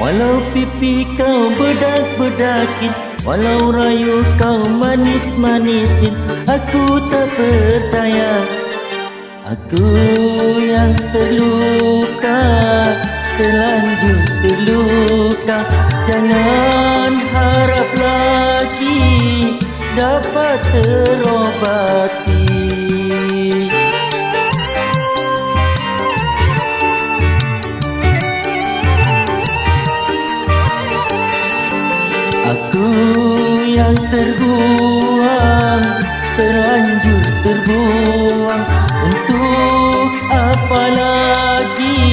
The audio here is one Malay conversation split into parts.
Walau pipi kau bedak-bedakin Walau rayu kau manis-manisin Aku tak percaya. Aku yang terluka Terlanjur terluka. Jangan harap lagi Dapat terobati terbuang. Untuk apa lagi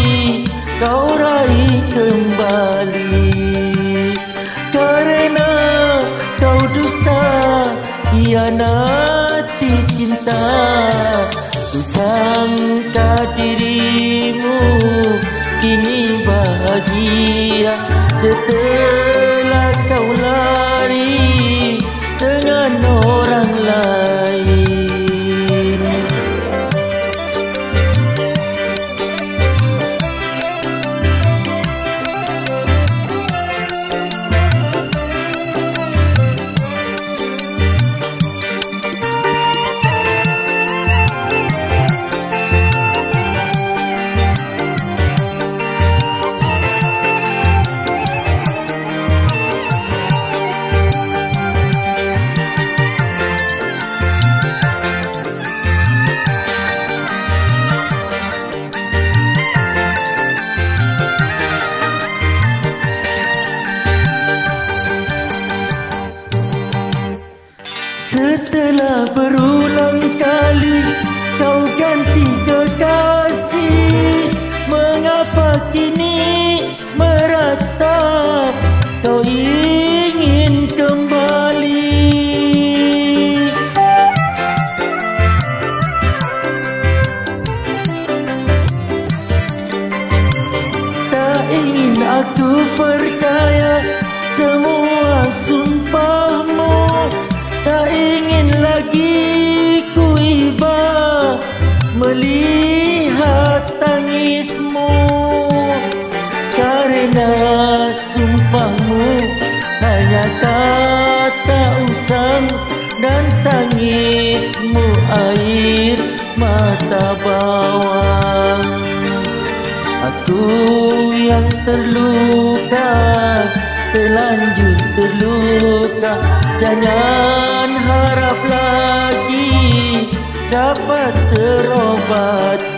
Kau raih kembali? Karena kau dusta Hianati cinta. Ku sangka dirimu Kini bahagia? Setelah kau berulang kali kau ganti kekasih. Mengapa kini meratap Karena sumpahmu hanya kata usang Dan tangismu air mata bawang. Aku yang terluka Terlanjur terluka. Jangan harap lagi Dapat terobati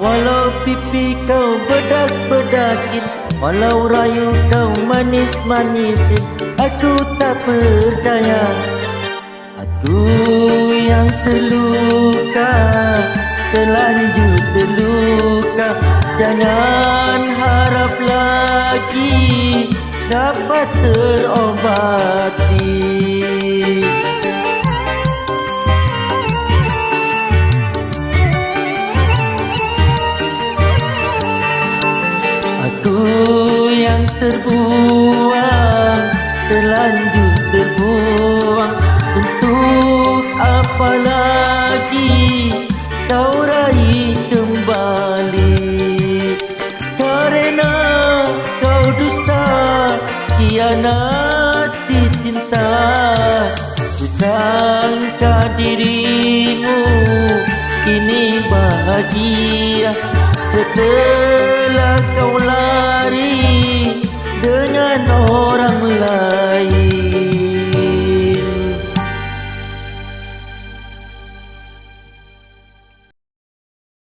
Walau pipi kau bedak-bedakin Walau rayu kau manis-manisin Aku tak percaya Aku yang terluka Terlanjur terluka Jangan harap lagi Dapat terobati Terbuang Untuk apa lagi Kau raih kembali. Karena kau dusta Kianati cinta Kusangka dirimu Kini bahagia Setelah